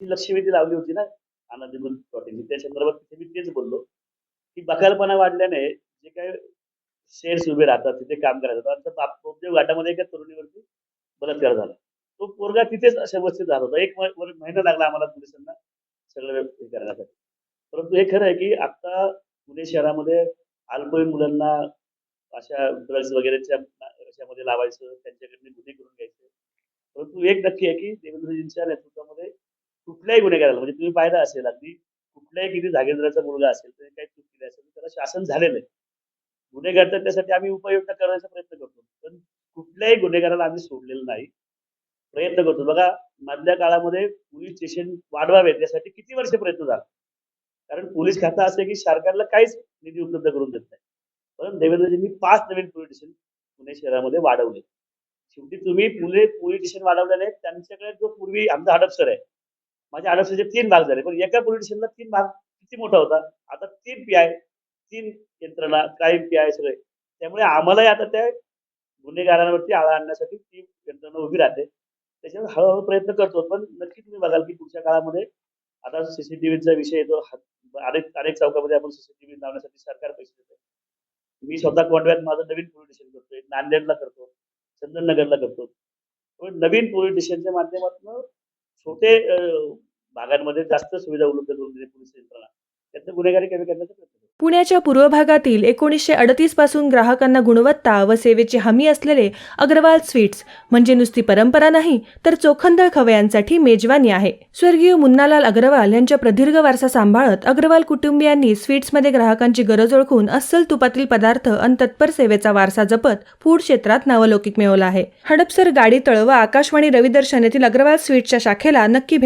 ती लक्षवेधी लावली होती ना आनंदीबुल प्लॉटिंगची त्या संदर्भात तिथे मी तेच बोललो की बकालपणा वाढल्याने जे काय शेअर्स उभे राहतात तिथे काम करायचं आमच्या घाटामध्ये एका तरुणीवरती बलात्कार झाला. तो पोरगा तिथेच अशा अवस्थेत झाला होता. एक महिना लागला आम्हाला पोलिसांना सगळं हे करण्यासाठी. परंतु हे खरं आहे की आता पुणे शहरामध्ये अल्पवयीन मुलांना अशा ड्रग्ज वगैरेच्या याच्यामध्ये लावायचं त्यांच्याकडनं गुन्हे करून घ्यायचे. परंतु एक नक्की आहे की देवेंद्रजींच्या नेतृत्वामध्ये कुठल्याही गुन्हेगाराला म्हणजे तुम्ही पाहिलं असेल अगदी कुठल्याही किती जागेंद्राचा मुलगा असेल तरी काही चूक केली असेल तर त्याला शासन झालेलं आहे. गुन्हेगार तर त्यासाठी आम्ही उपाययोजना करण्याचा प्रयत्न करतो. पण कुठल्याही गुन्हेगाराला आम्ही सोडलेलं नाही. प्रयत्न करतो. बघा मधल्या काळामध्ये पोलीस स्टेशन वाढवावेत यासाठी किती वर्ष प्रयत्न झाला? कारण पोलीस खातं असं की सरकारला काहीच निधी उपलब्ध करून देत नाही. परंतु देवेंद्रजींनी पाच नवीन पोलीस स्टेशन पुणे शहरामध्ये वाढवले. शेवटी तुम्ही पुणे पोलीस स्टेशन वाढवल्याने त्यांच्याकडे जो पूर्वी आमचा हडपसर आहे माझ्या हडपसरचे तीन भाग झाले. पण एका पोलिटिशियनला तीन भाग किती मोठा होता? आता तीन पी आय तीन यंत्रणा क्राईम पी आय सगळे. त्यामुळे आम्हालाही आता त्या गुन्हेगारांवरती आळा आणण्यासाठी ती यंत्रणा उभी राहते. त्याच्यामुळे हळूहळू प्रयत्न करतो पण नक्की तुम्ही बघाल की पुढच्या काळामध्ये आता सीसीटीव्हीचा विषय येतो. अनेक अनेक चौकामध्ये आपण सीसीटीव्ही लावण्यासाठी सरकार पैसे देतो. मी स्वतः कोंडव्यात माझं नवीन पोलीस स्टेशन करतोय नांदेडला करतो चंदननगरला करतो. नवीन पोलीस स्टेशनच्या माध्यमातून छोटे भागांमध्ये जास्त सुविधा उपलब्ध करून दिली पोलीस यंत्रणा. त्यातनं गुन्हेगारी कमी करण्याचा प्रयत्न पुण्याच्या पूर्व भागातील एकोणीसशे अडतीसपासून ग्राहकांना गुणवत्ता व सेवेची हमी असलेले अग्रवाल स्वीट्स म्हणजे नुसती परंपरा नाही तर चोखंदळ खवयांसाठी मेजवानी आहे. स्वर्गीय मुन्नालाल अग्रवाल यांच्या प्रदीर्घ वारसा सांभाळत अग्रवाल कुटुंबियांनी स्वीट्समध्ये ग्राहकांची गरज ओळखून अस्सल तुपातील पदार्थ आणि तत्पर सेवेचा वारसा जपत फूड क्षेत्रात नावलौकिक मिळवला आहे. हडपसर गाडी तळ व आकाशवाणी रविदर्शन येथील अग्रवाल स्वीट्सच्या शाखेला नक्की